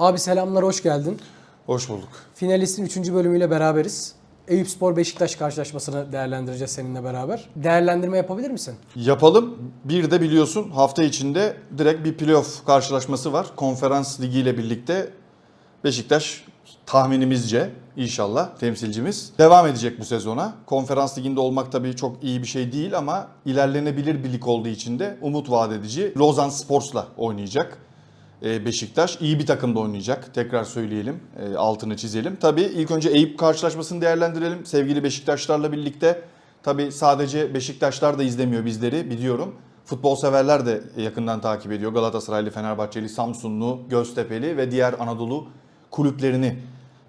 Abi selamlar, hoş geldin. Hoş bulduk. Finalistin 3. bölümüyle beraberiz. Eyüp Spor Beşiktaş karşılaşmasını değerlendireceğiz seninle beraber. Değerlendirme yapabilir misin? Yapalım. Bir de biliyorsun hafta içinde direkt bir playoff karşılaşması var. Konferans Ligi ile birlikte Beşiktaş tahminimizce inşallah temsilcimiz devam edecek bu sezona. Konferans liginde olmak tabii çok iyi bir şey değil ama ilerlenebilir bir lig olduğu için de umut vaat edici. Lozan Sports'la oynayacak. Ee, Beşiktaş iyi bir takımda oynayacak. Tekrar söyleyelim, e, altını çizelim. Tabii ilk önce Eyüp karşılaşmasını değerlendirelim. Sevgili Beşiktaşlarla birlikte. Tabii sadece Beşiktaşlar da izlemiyor bizleri biliyorum. Futbol severler de yakından takip ediyor. Galatasaraylı, Fenerbahçeli, Samsunlu, Göztepe'li ve diğer Anadolu kulüplerini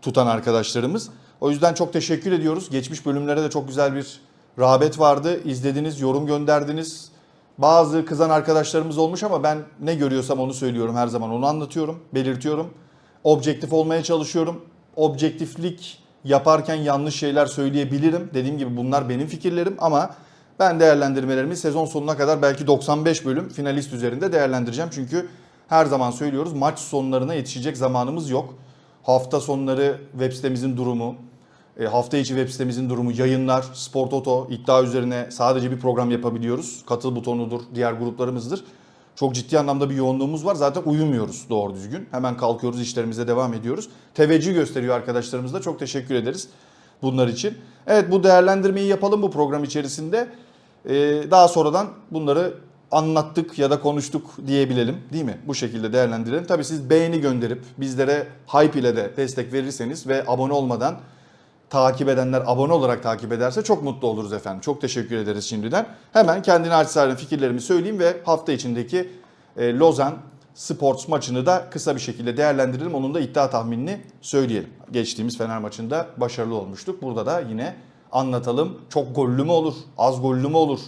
tutan arkadaşlarımız. O yüzden çok teşekkür ediyoruz. Geçmiş bölümlere de çok güzel bir rağbet vardı. İzlediniz, yorum gönderdiniz. Bazı kızan arkadaşlarımız olmuş ama ben ne görüyorsam onu söylüyorum her zaman onu anlatıyorum, belirtiyorum. Objektif olmaya çalışıyorum. Objektiflik yaparken yanlış şeyler söyleyebilirim. Dediğim gibi bunlar benim fikirlerim ama ben değerlendirmelerimi sezon sonuna kadar belki 95 bölüm finalist üzerinde değerlendireceğim. Çünkü her zaman söylüyoruz maç sonlarına yetişecek zamanımız yok. Hafta sonları web sitemizin durumu, e, hafta içi web sitemizin durumu, yayınlar, Spor Toto, iddia üzerine sadece bir program yapabiliyoruz. Katıl butonudur, diğer gruplarımızdır. Çok ciddi anlamda bir yoğunluğumuz var. Zaten uyumuyoruz doğru düzgün. Hemen kalkıyoruz, işlerimize devam ediyoruz. Teveccüh gösteriyor arkadaşlarımız da. Çok teşekkür ederiz bunlar için. Evet bu değerlendirmeyi yapalım bu program içerisinde. Ee, daha sonradan bunları anlattık ya da konuştuk diyebilelim değil mi? Bu şekilde değerlendirelim. Tabii siz beğeni gönderip bizlere hype ile de destek verirseniz ve abone olmadan takip edenler abone olarak takip ederse çok mutlu oluruz efendim. Çok teşekkür ederiz şimdiden. Hemen kendine açsarın fikirlerimi söyleyeyim ve hafta içindeki e, Lozan Sports maçını da kısa bir şekilde değerlendirelim. Onun da iddia tahminini söyleyelim. Geçtiğimiz Fener maçında başarılı olmuştuk. Burada da yine anlatalım. Çok gollü mü olur? Az gollü mü olur?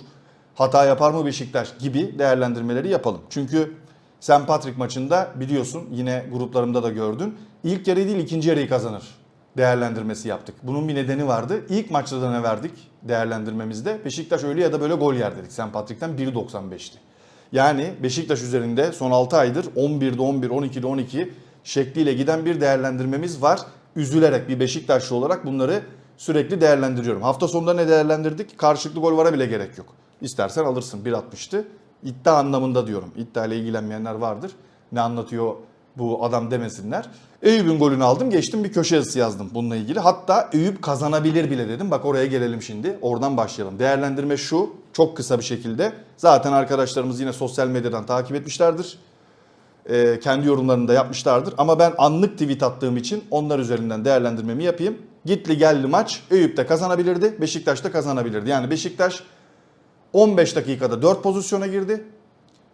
Hata yapar mı Beşiktaş gibi değerlendirmeleri yapalım. Çünkü St. Patrick maçında biliyorsun yine gruplarımda da gördün. İlk yarıyı değil ikinci yarıyı kazanır değerlendirmesi yaptık. Bunun bir nedeni vardı. İlk maçta da ne verdik değerlendirmemizde? Beşiktaş öyle ya da böyle gol yer dedik. St. Patrick'ten 1.95'ti. Yani Beşiktaş üzerinde son 6 aydır 11'de 11, 12'de 12 şekliyle giden bir değerlendirmemiz var. Üzülerek bir Beşiktaşlı olarak bunları sürekli değerlendiriyorum. Hafta sonunda ne değerlendirdik? Karşılıklı gol vara bile gerek yok. İstersen alırsın 1.60'tı. İddia anlamında diyorum. İddia ile ilgilenmeyenler vardır. Ne anlatıyor bu adam demesinler. Eyüp'ün golünü aldım geçtim bir köşe yazısı yazdım bununla ilgili. Hatta Eyüp kazanabilir bile dedim. Bak oraya gelelim şimdi. Oradan başlayalım. Değerlendirme şu çok kısa bir şekilde. Zaten arkadaşlarımız yine sosyal medyadan takip etmişlerdir. Ee, kendi yorumlarını da yapmışlardır. Ama ben anlık tweet attığım için onlar üzerinden değerlendirmemi yapayım. Gitli geldi maç. Eyüp de kazanabilirdi. Beşiktaş da kazanabilirdi. Yani Beşiktaş 15 dakikada 4 pozisyona girdi.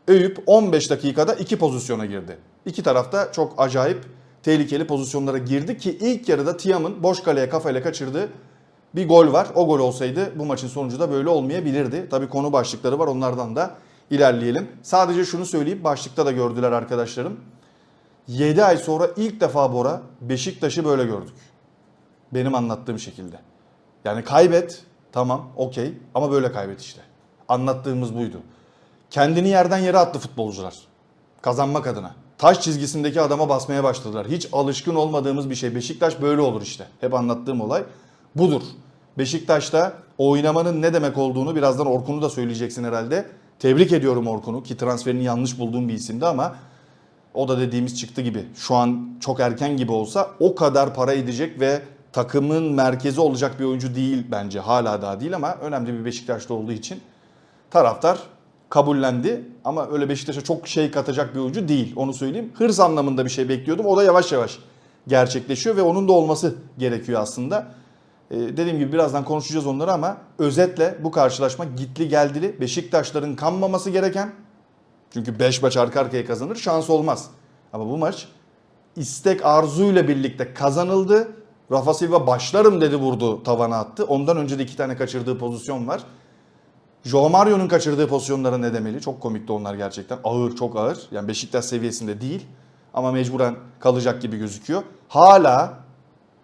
Eyüp 15 dakikada 2 pozisyona girdi. İki tarafta çok acayip tehlikeli pozisyonlara girdi ki ilk yarıda Tiam'ın boş kaleye kafayla kaçırdığı bir gol var. O gol olsaydı bu maçın sonucu da böyle olmayabilirdi. Tabii konu başlıkları var onlardan da ilerleyelim. Sadece şunu söyleyip başlıkta da gördüler arkadaşlarım. 7 ay sonra ilk defa Bora Beşiktaş'ı böyle gördük. Benim anlattığım şekilde. Yani kaybet tamam okey ama böyle kaybet işte. Anlattığımız buydu. Kendini yerden yere attı futbolcular. Kazanmak adına. Taş çizgisindeki adama basmaya başladılar. Hiç alışkın olmadığımız bir şey. Beşiktaş böyle olur işte. Hep anlattığım olay budur. Beşiktaş'ta oynamanın ne demek olduğunu birazdan Orkun'u da söyleyeceksin herhalde. Tebrik ediyorum Orkun'u ki transferini yanlış bulduğum bir isimdi ama o da dediğimiz çıktı gibi. Şu an çok erken gibi olsa o kadar para edecek ve takımın merkezi olacak bir oyuncu değil bence. Hala daha değil ama önemli bir Beşiktaş'ta olduğu için taraftar kabullendi ama öyle Beşiktaş'a çok şey katacak bir oyuncu değil onu söyleyeyim. Hırs anlamında bir şey bekliyordum. O da yavaş yavaş gerçekleşiyor ve onun da olması gerekiyor aslında. Ee, dediğim gibi birazdan konuşacağız onları ama özetle bu karşılaşma gitli geldili. Beşiktaşların kanmaması gereken çünkü 5 maç arka arkaya kazanır şans olmaz. Ama bu maç istek arzuyla birlikte kazanıldı. Rafa Silva başlarım dedi vurdu tavana attı. Ondan önce de iki tane kaçırdığı pozisyon var. Joao Mario'nun kaçırdığı pozisyonlara ne demeli? Çok komikti onlar gerçekten. Ağır, çok ağır. Yani Beşiktaş seviyesinde değil. Ama mecburen kalacak gibi gözüküyor. Hala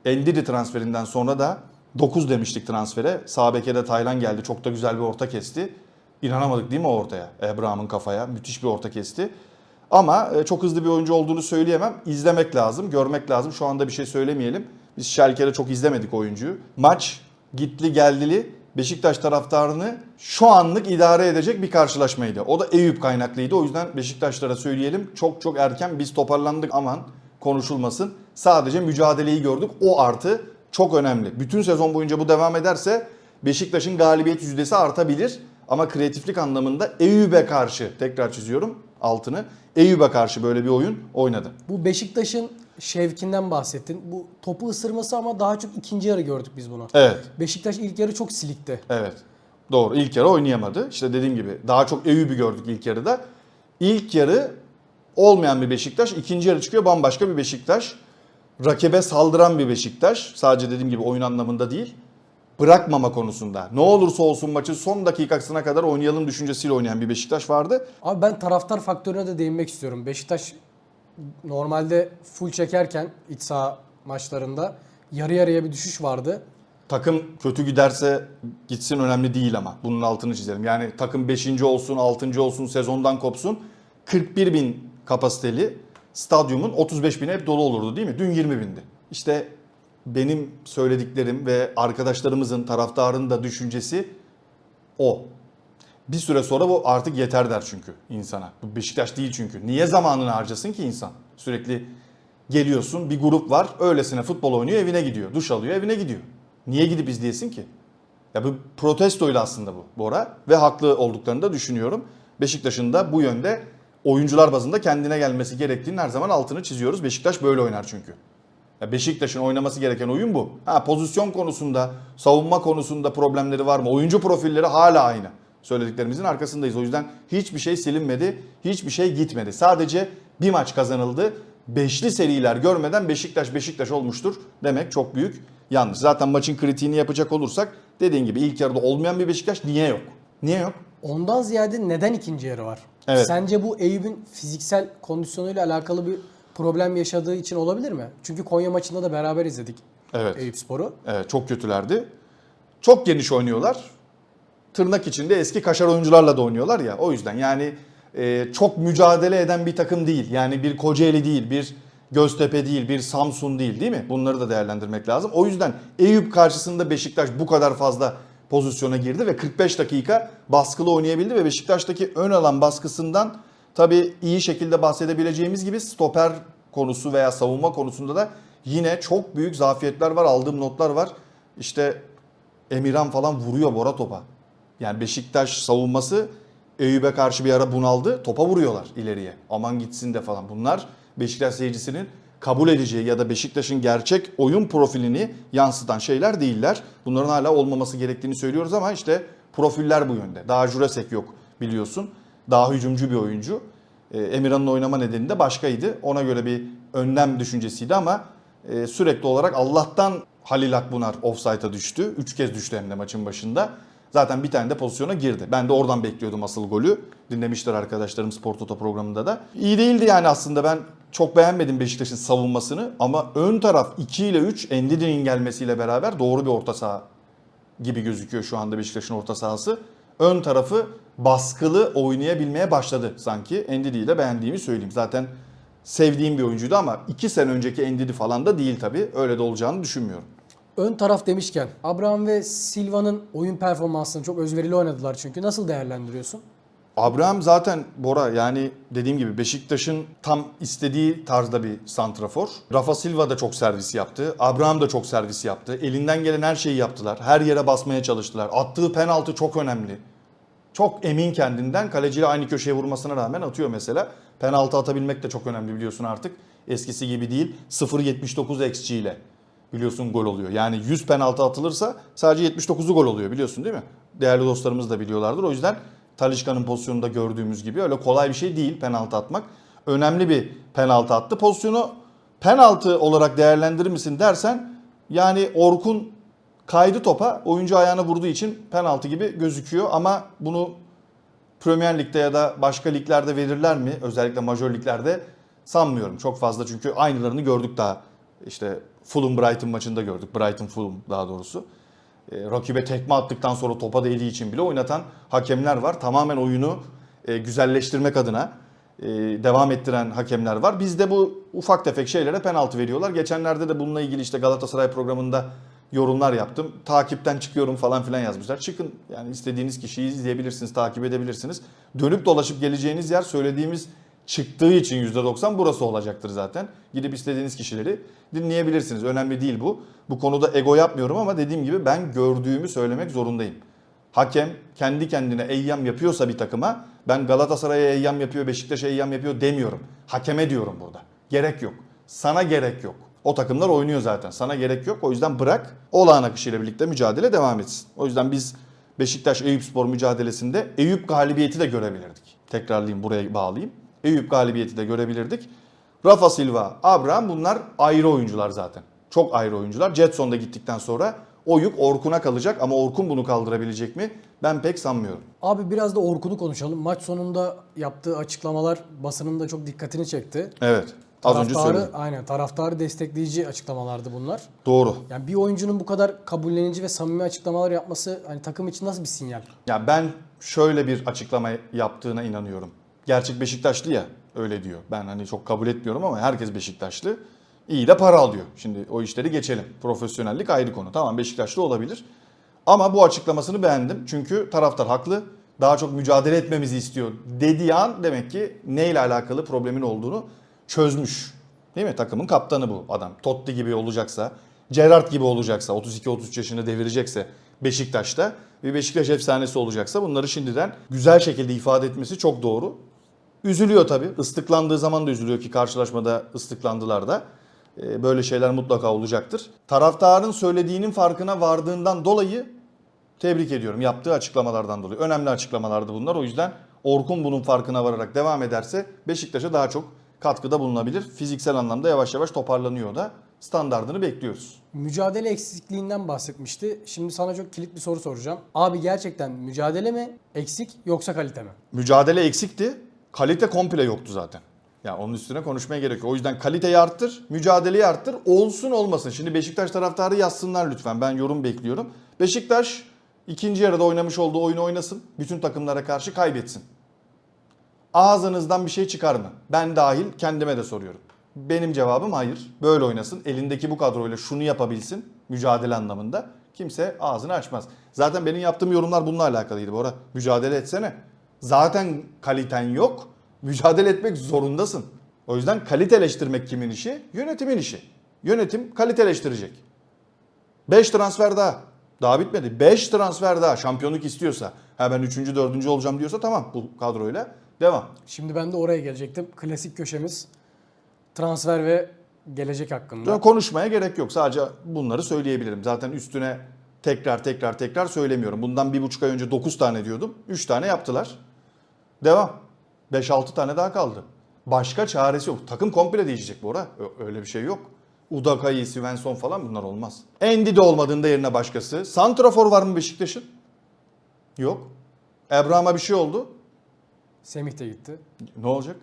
Endidi transferinden sonra da 9 demiştik transfere. Sağ de Taylan geldi. Çok da güzel bir orta kesti. İnanamadık değil mi ortaya? Abraham'ın kafaya. Müthiş bir orta kesti. Ama e, çok hızlı bir oyuncu olduğunu söyleyemem. İzlemek lazım, görmek lazım. Şu anda bir şey söylemeyelim. Biz Schalke'de çok izlemedik oyuncuyu. Maç gitli geldili Beşiktaş taraftarını şu anlık idare edecek bir karşılaşmaydı. O da Eyüp kaynaklıydı. O yüzden Beşiktaşlara söyleyelim. Çok çok erken biz toparlandık aman konuşulmasın. Sadece mücadeleyi gördük. O artı çok önemli. Bütün sezon boyunca bu devam ederse Beşiktaş'ın galibiyet yüzdesi artabilir. Ama kreatiflik anlamında Eyüp'e karşı tekrar çiziyorum altını. Eyüp'e karşı böyle bir oyun oynadı. Bu Beşiktaş'ın şevkinden bahsettin. Bu topu ısırması ama daha çok ikinci yarı gördük biz bunu. Evet. Beşiktaş ilk yarı çok silikti. Evet. Doğru. İlk yarı oynayamadı. İşte dediğim gibi daha çok Eyüp'ü gördük ilk yarıda. İlk yarı olmayan bir Beşiktaş. ikinci yarı çıkıyor bambaşka bir Beşiktaş. Rakibe saldıran bir Beşiktaş. Sadece dediğim gibi oyun anlamında değil. Bırakmama konusunda. Ne olursa olsun maçın son dakikasına kadar oynayalım düşüncesiyle oynayan bir Beşiktaş vardı. Abi ben taraftar faktörüne de değinmek istiyorum. Beşiktaş normalde full çekerken iç saha maçlarında yarı yarıya bir düşüş vardı. Takım kötü giderse gitsin önemli değil ama. Bunun altını çizelim. Yani takım 5. olsun, 6. olsun, sezondan kopsun. 41 bin kapasiteli stadyumun 35 bini hep dolu olurdu değil mi? Dün 20 bindi. İşte benim söylediklerim ve arkadaşlarımızın, taraftarın da düşüncesi o. Bir süre sonra bu artık yeter der çünkü insana. Bu Beşiktaş değil çünkü. Niye zamanını harcasın ki insan? Sürekli geliyorsun bir grup var öylesine futbol oynuyor evine gidiyor. Duş alıyor evine gidiyor. Niye gidip izleyesin ki? Ya bu protestoydu aslında bu Bora ve haklı olduklarını da düşünüyorum. Beşiktaş'ın da bu yönde oyuncular bazında kendine gelmesi gerektiğini her zaman altını çiziyoruz. Beşiktaş böyle oynar çünkü. Ya Beşiktaş'ın oynaması gereken oyun bu. Ha pozisyon konusunda, savunma konusunda problemleri var mı? Oyuncu profilleri hala aynı. Söylediklerimizin arkasındayız. O yüzden hiçbir şey silinmedi, hiçbir şey gitmedi. Sadece bir maç kazanıldı. Beşli seriler görmeden Beşiktaş Beşiktaş olmuştur demek çok büyük yanlış. Zaten maçın kritiğini yapacak olursak dediğin gibi ilk yarıda olmayan bir Beşiktaş niye yok? Niye yok? Ondan ziyade neden ikinci yarı var? Evet. Sence bu Eyüp'ün fiziksel kondisyonuyla alakalı bir problem yaşadığı için olabilir mi? Çünkü Konya maçında da beraber izledik Evet. Eyüp Spor'u. Evet çok kötülerdi. Çok geniş oynuyorlar. Tırnak içinde eski kaşar oyuncularla da oynuyorlar ya. O yüzden yani e, çok mücadele eden bir takım değil. Yani bir Kocaeli değil, bir Göztepe değil, bir Samsun değil değil mi? Bunları da değerlendirmek lazım. O yüzden Eyüp karşısında Beşiktaş bu kadar fazla pozisyona girdi ve 45 dakika baskılı oynayabildi ve Beşiktaş'taki ön alan baskısından tabii iyi şekilde bahsedebileceğimiz gibi stoper konusu veya savunma konusunda da yine çok büyük zafiyetler var. Aldığım notlar var. İşte Emirhan falan vuruyor Bora topa. Yani Beşiktaş savunması Eyüp'e karşı bir ara bunaldı. Topa vuruyorlar ileriye. Aman gitsin de falan. Bunlar Beşiktaş seyircisinin kabul edeceği ya da Beşiktaş'ın gerçek oyun profilini yansıtan şeyler değiller. Bunların hala olmaması gerektiğini söylüyoruz ama işte profiller bu yönde. Daha Jurasek yok biliyorsun. Daha hücumcu bir oyuncu. Ee, Emirhan'ın oynama nedeni de başkaydı. Ona göre bir önlem düşüncesiydi ama e, sürekli olarak Allah'tan Halil Akbunar offside'a düştü. Üç kez düştü hem de maçın başında. Zaten bir tane de pozisyona girdi. Ben de oradan bekliyordum asıl golü. Dinlemişler arkadaşlarım Spor Toto programında da. İyi değildi yani aslında ben çok beğenmedim Beşiktaş'ın savunmasını. Ama ön taraf 2 ile 3 Endidi'nin gelmesiyle beraber doğru bir orta saha gibi gözüküyor şu anda Beşiktaş'ın orta sahası. Ön tarafı baskılı oynayabilmeye başladı sanki. Endidi'yi de beğendiğimi söyleyeyim. Zaten sevdiğim bir oyuncuydu ama 2 sene önceki Endidi falan da değil tabii. Öyle de olacağını düşünmüyorum. Ön taraf demişken Abraham ve Silva'nın oyun performansını çok özverili oynadılar çünkü. Nasıl değerlendiriyorsun? Abraham zaten Bora yani dediğim gibi Beşiktaş'ın tam istediği tarzda bir santrafor. Rafa Silva da çok servis yaptı. Abraham da çok servis yaptı. Elinden gelen her şeyi yaptılar. Her yere basmaya çalıştılar. Attığı penaltı çok önemli. Çok emin kendinden. Kaleciyle aynı köşeye vurmasına rağmen atıyor mesela. Penaltı atabilmek de çok önemli biliyorsun artık. Eskisi gibi değil. 0.79 XG ile biliyorsun gol oluyor. Yani 100 penaltı atılırsa sadece 79'u gol oluyor biliyorsun değil mi? Değerli dostlarımız da biliyorlardır. O yüzden Talişka'nın pozisyonunda gördüğümüz gibi öyle kolay bir şey değil penaltı atmak. Önemli bir penaltı attı. Pozisyonu penaltı olarak değerlendirir misin dersen yani Orkun kaydı topa oyuncu ayağına vurduğu için penaltı gibi gözüküyor ama bunu Premier Lig'de ya da başka liglerde verirler mi? Özellikle majör liglerde sanmıyorum. Çok fazla çünkü aynılarını gördük daha. İşte Fulham Brighton maçında gördük. Brighton Fulham daha doğrusu. E, rakibe tekme attıktan sonra topa değdiği için bile oynatan hakemler var. Tamamen oyunu e, güzelleştirmek adına e, devam ettiren hakemler var. Bizde bu ufak tefek şeylere penaltı veriyorlar. Geçenlerde de bununla ilgili işte Galatasaray programında yorumlar yaptım. Takipten çıkıyorum falan filan yazmışlar. Çıkın yani istediğiniz kişiyi izleyebilirsiniz, takip edebilirsiniz. Dönüp dolaşıp geleceğiniz yer söylediğimiz çıktığı için %90 burası olacaktır zaten. Gidip istediğiniz kişileri dinleyebilirsiniz. Önemli değil bu. Bu konuda ego yapmıyorum ama dediğim gibi ben gördüğümü söylemek zorundayım. Hakem kendi kendine eyyam yapıyorsa bir takıma ben Galatasaray'a eyyam yapıyor, Beşiktaş'a eyyam yapıyor demiyorum. Hakeme diyorum burada. Gerek yok. Sana gerek yok. O takımlar oynuyor zaten. Sana gerek yok. O yüzden bırak olağan akışıyla birlikte mücadele devam etsin. O yüzden biz Beşiktaş Eyüp Spor mücadelesinde Eyüp galibiyeti de görebilirdik. Tekrarlayayım buraya bağlayayım. Eyüp galibiyeti de görebilirdik. Rafa Silva, Abraham bunlar ayrı oyuncular zaten. Çok ayrı oyuncular. Jetson da gittikten sonra o yük Orkun'a kalacak ama Orkun bunu kaldırabilecek mi? Ben pek sanmıyorum. Abi biraz da Orkun'u konuşalım. Maç sonunda yaptığı açıklamalar basının da çok dikkatini çekti. Evet. Az önce söyledim. aynen taraftarı destekleyici açıklamalardı bunlar. Doğru. Yani bir oyuncunun bu kadar kabullenici ve samimi açıklamalar yapması hani takım için nasıl bir sinyal? Ya ben şöyle bir açıklama yaptığına inanıyorum. Gerçek Beşiktaşlı ya öyle diyor. Ben hani çok kabul etmiyorum ama herkes Beşiktaşlı. İyi de para alıyor. Şimdi o işleri geçelim. Profesyonellik ayrı konu. Tamam Beşiktaşlı olabilir. Ama bu açıklamasını beğendim. Çünkü taraftar haklı. Daha çok mücadele etmemizi istiyor dediği an demek ki neyle alakalı problemin olduğunu çözmüş. Değil mi? Takımın kaptanı bu adam. Totti gibi olacaksa, Gerrard gibi olacaksa, 32-33 yaşını devirecekse Beşiktaş'ta bir Beşiktaş efsanesi olacaksa bunları şimdiden güzel şekilde ifade etmesi çok doğru. Üzülüyor tabii. Islıklandığı zaman da üzülüyor ki karşılaşmada ıslıklandılar da. Ee, Böyle şeyler mutlaka olacaktır. Taraftarın söylediğinin farkına vardığından dolayı tebrik ediyorum. Yaptığı açıklamalardan dolayı. Önemli açıklamalardı bunlar. O yüzden Orkun bunun farkına vararak devam ederse Beşiktaş'a daha çok katkıda bulunabilir. Fiziksel anlamda yavaş yavaş toparlanıyor da standardını bekliyoruz. Mücadele eksikliğinden bahsetmişti. Şimdi sana çok kilit bir soru soracağım. Abi gerçekten mücadele mi eksik yoksa kalite mi? Mücadele eksikti. Kalite komple yoktu zaten. Ya onun üstüne konuşmaya gerek yok. O yüzden kaliteyi arttır, mücadeleyi arttır. Olsun olmasın. Şimdi Beşiktaş taraftarı yazsınlar lütfen. Ben yorum bekliyorum. Beşiktaş ikinci yarıda oynamış olduğu oyunu oynasın. Bütün takımlara karşı kaybetsin. Ağzınızdan bir şey çıkar mı? Ben dahil kendime de soruyorum. Benim cevabım hayır. Böyle oynasın. Elindeki bu kadroyla şunu yapabilsin. Mücadele anlamında. Kimse ağzını açmaz. Zaten benim yaptığım yorumlar bununla alakalıydı Bora. Mücadele etsene. Zaten kaliten yok. Mücadele etmek zorundasın. O yüzden kaliteleştirmek kimin işi? Yönetimin işi. Yönetim kaliteleştirecek. 5 transfer daha. Daha bitmedi. 5 transfer daha. Şampiyonluk istiyorsa. Ha ben 3. 4. olacağım diyorsa tamam bu kadroyla devam. Şimdi ben de oraya gelecektim. Klasik köşemiz transfer ve gelecek hakkında. Konuşmaya gerek yok. Sadece bunları söyleyebilirim. Zaten üstüne tekrar tekrar tekrar söylemiyorum. Bundan bir buçuk ay önce 9 tane diyordum. 3 tane yaptılar. Devam. 5-6 tane daha kaldı. Başka çaresi yok. Takım komple değişecek bu ara. Öyle bir şey yok. Udakayı, Svensson falan bunlar olmaz. Endi de olmadığında yerine başkası. Santrafor var mı Beşiktaş'ın? Yok. Abraham'a bir şey oldu. Semih de gitti. Ne olacak?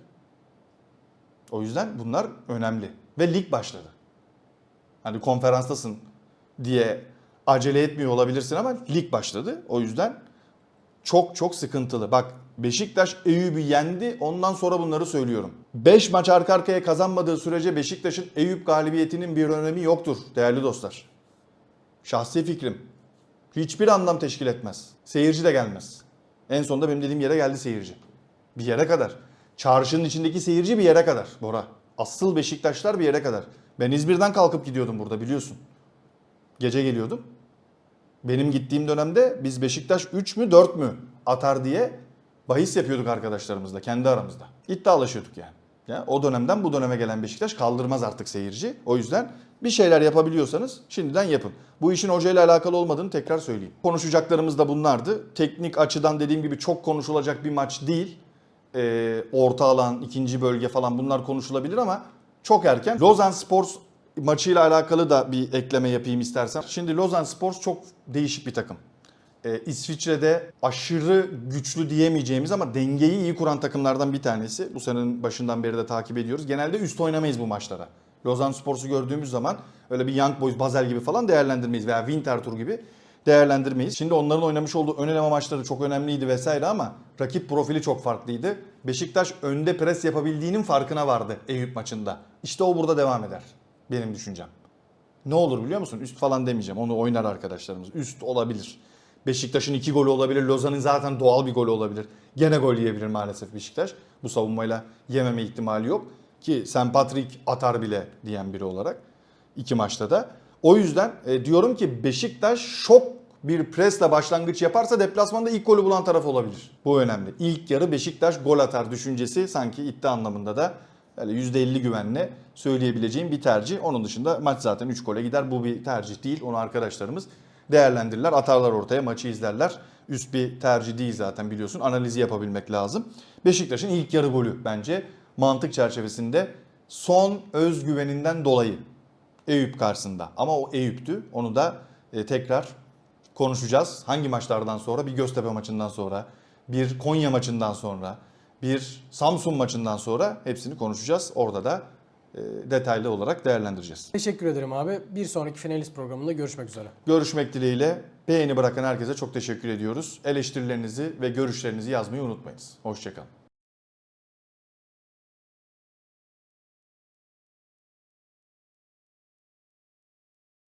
O yüzden bunlar önemli. Ve lig başladı. Hani konferanstasın diye acele etmiyor olabilirsin ama lig başladı. O yüzden çok çok sıkıntılı. Bak Beşiktaş Eyüp'ü yendi. Ondan sonra bunları söylüyorum. 5 maç arka arkaya kazanmadığı sürece Beşiktaş'ın Eyüp galibiyetinin bir önemi yoktur değerli dostlar. Şahsi fikrim. Hiçbir anlam teşkil etmez. Seyirci de gelmez. En sonunda benim dediğim yere geldi seyirci. Bir yere kadar. Çarşının içindeki seyirci bir yere kadar Bora. Asıl Beşiktaşlar bir yere kadar. Ben İzmir'den kalkıp gidiyordum burada biliyorsun. Gece geliyordum. Benim gittiğim dönemde biz Beşiktaş 3 mü 4 mü atar diye bahis yapıyorduk arkadaşlarımızla kendi aramızda. İddialaşıyorduk yani. Ya, o dönemden bu döneme gelen Beşiktaş kaldırmaz artık seyirci. O yüzden bir şeyler yapabiliyorsanız şimdiden yapın. Bu işin hocayla alakalı olmadığını tekrar söyleyeyim. Konuşacaklarımız da bunlardı. Teknik açıdan dediğim gibi çok konuşulacak bir maç değil. Ee, orta alan, ikinci bölge falan bunlar konuşulabilir ama çok erken. Lozan Sports maçıyla alakalı da bir ekleme yapayım istersen. Şimdi Lozan Sports çok değişik bir takım. Ee, İsviçre'de aşırı güçlü diyemeyeceğimiz ama dengeyi iyi kuran takımlardan bir tanesi. Bu senenin başından beri de takip ediyoruz. Genelde üst oynamayız bu maçlara. Lozan Sports'u gördüğümüz zaman öyle bir Young Boys, Basel gibi falan değerlendirmeyiz veya Winterthur gibi değerlendirmeyiz. Şimdi onların oynamış olduğu ön eleme maçları çok önemliydi vesaire ama rakip profili çok farklıydı. Beşiktaş önde pres yapabildiğinin farkına vardı Eyüp maçında. İşte o burada devam eder. Benim düşüncem. Ne olur biliyor musun? Üst falan demeyeceğim. Onu oynar arkadaşlarımız. Üst olabilir. Beşiktaş'ın iki golü olabilir. Lozan'ın zaten doğal bir golü olabilir. Gene gol yiyebilir maalesef Beşiktaş. Bu savunmayla yememe ihtimali yok. Ki St. Patrick atar bile diyen biri olarak. iki maçta da. O yüzden e, diyorum ki Beşiktaş şok bir presle başlangıç yaparsa deplasmanda ilk golü bulan taraf olabilir. Bu önemli. İlk yarı Beşiktaş gol atar düşüncesi sanki iddia anlamında da Böyle %50 güvenle söyleyebileceğim bir tercih. Onun dışında maç zaten 3 gole gider. Bu bir tercih değil. Onu arkadaşlarımız değerlendirirler. Atarlar ortaya maçı izlerler. Üst bir tercih değil zaten biliyorsun. Analizi yapabilmek lazım. Beşiktaş'ın ilk yarı golü bence mantık çerçevesinde son özgüveninden dolayı Eyüp karşısında. Ama o Eyüp'tü. Onu da e, tekrar konuşacağız. Hangi maçlardan sonra? Bir Göztepe maçından sonra, bir Konya maçından sonra, bir Samsun maçından sonra hepsini konuşacağız. Orada da e, detaylı olarak değerlendireceğiz. Teşekkür ederim abi. Bir sonraki finalist programında görüşmek üzere. Görüşmek dileğiyle. Beğeni bırakan herkese çok teşekkür ediyoruz. Eleştirilerinizi ve görüşlerinizi yazmayı unutmayınız. Hoşçakalın.